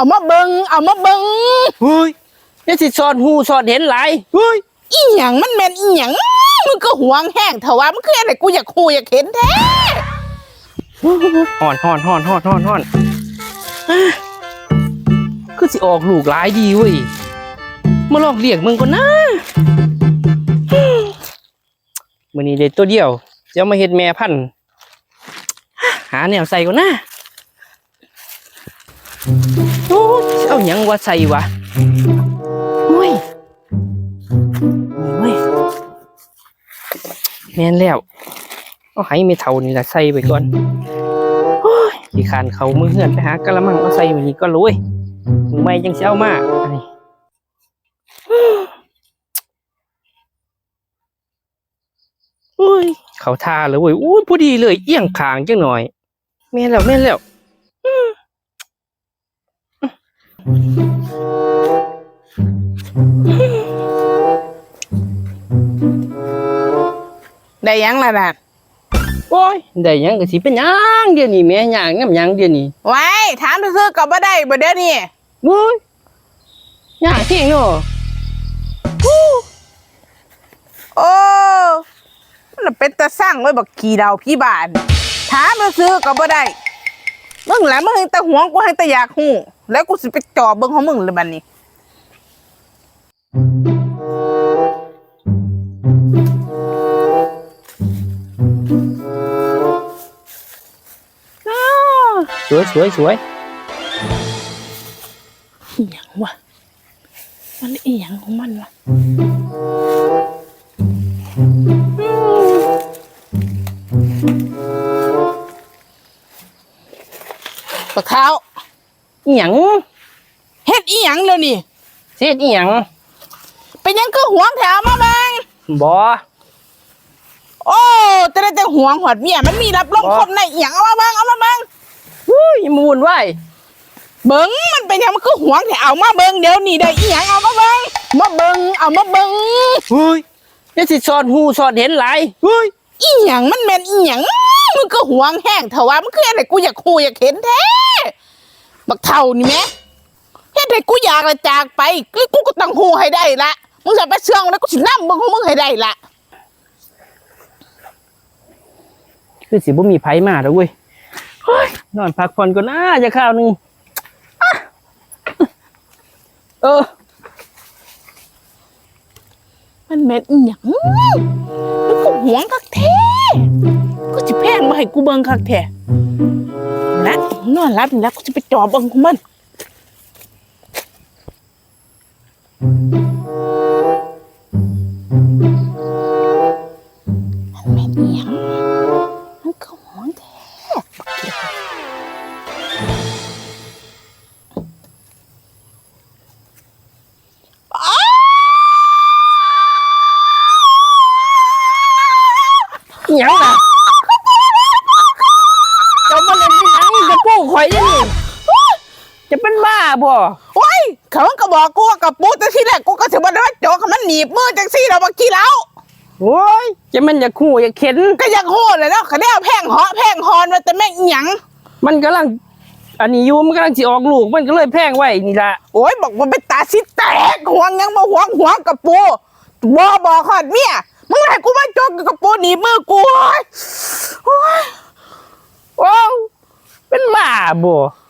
เอามาเบิงเอามาเบิงเฮ้ยนี่สิสอดหูสอดเห็นหลายเฮ้ยอีหยังมันแม่นอีหยังมึงก็หวงแห้งเถอะวะมันคืออะไรกูอยากคูอยากเห็นแท้ห่อนห่อนห่อนห่อนห่อนห่อนอะคือสิออกลูกหลายดีเว้ยมาลองเรียกมึงก่อนนะอืมมื้อนี้ได้ตัวเดียวจะเอามาเฮ็ดแม่พันธุ์หาแนวใส่ก่อนนะโอ้ยเอา หยังว่าใส่วะโอ้ยโอ้ยแม่นแล้วเอาให้ไม่เท่านี่ละใส่ไปก่อนโอ้ยขี้ขานเขามือเหือนไปหากะละมังเอาใส่ไว้นี่ก็รู้เว้ยมือไม่ยังเช้ามาอันนี้โอ้ยเขาทาเลยเว้ยอู้พอดีเลยเอียงขางจังหน่อยแม่แล้วแม่แล้ว ได้หยังล่ะน่ะโอ้ยได้หยังก็สิเป็นหยังเดี๋ยวนี้แม่หยังน้ำหยังเดี๋ยวนี้ไว้ถามซื่อๆก็บ่ได้บ่เด้อนี่โอ้ยหยังเที่ยงเนาะโอ้มันนะเป็นตาสร้างไว้บักขี่ดาวพี่บ้านถามซื่อๆก็บ่ได้ มึงแหละมึงให้แตาหวงกูให้แตาอยากฮู้แล้วกูสิไปจอบเบิ่งของมึงเลยบัดนี้อ้าวสวยสวยสวยอีหยังวะมันอีหยังของมันวะ ปะเขาอีหยังเฮ็ดอีหยังเดี๋ยวนี้เสียดอีหยังเป็นหยังก็หวงแถวมาแบงบ่โอ้แต่ได้แต่หวงหอดเมียมันมีรับรองบ่คมในอีหยังเอามาแบงเอามาแบงอุ้ยอย่ามาวุ่นวายเบิ้งมันเป็นหยังมันก็หวงแถวเอามาเบิ้งเดี๋ยวนี้ได้อีหยังเอามาแบงมาเบิ้งเอามาเบิ้งเฮ้ยนี่สิสอดหูสอดเห็นหลายเฮ้ยอีหยังมันแม่นอีหยังมึง ก็หวงแห้งเถอะวะมันคืออะไรกูอยากคูอยากเห็นแท้บักเท่านี่แหม่เฮ็ดให้กูอยากละจากไปกูกูก็ต้องหูให้ได้ละมึงจะไปเชื่องแล้วกูสินำมึงของมึงให้ได้ละคือสิบ่มีไผมาแล้วเว้ยเฮ้ยนอนพักผ่อนก่อนนะจะข้าวหนึงอะเออ มันแม่นอีหยัง ให้กูเบิ่งคักแท้นะนอนรับนี่แล้วกูจะไปจอบเบิ่งของมันมัน บ้าบ่โอ้ยเขามันก็บอกกูว่ากับปูแต่ที่แรกกูก็ถือว่าได้ว่าโจกมันหนีบมือจังซี่เราบักขี้แล้วโอ้ยจะมันอยากคู่อยากเข็น ก็ยังโหดเลยเนาะเขาได้เอาแพงเหาะแพงฮอนมาแต่แม่งอิหยังมันกำลัง อันนี้อยู่มันกำลังสิออกลูกมันก็เลยแพงไว้นี่ละโอ้ยบอกว่าเป็นตาสิแตกห่วงยังมาห่วงห่วงกับปูบอบอกขอดเมียมึงให้กูมาโจกกับปูหนีบมือกูโอ้ยโอ้ยโอ้เป็นบ้าบ่โอ้ยโอ้ย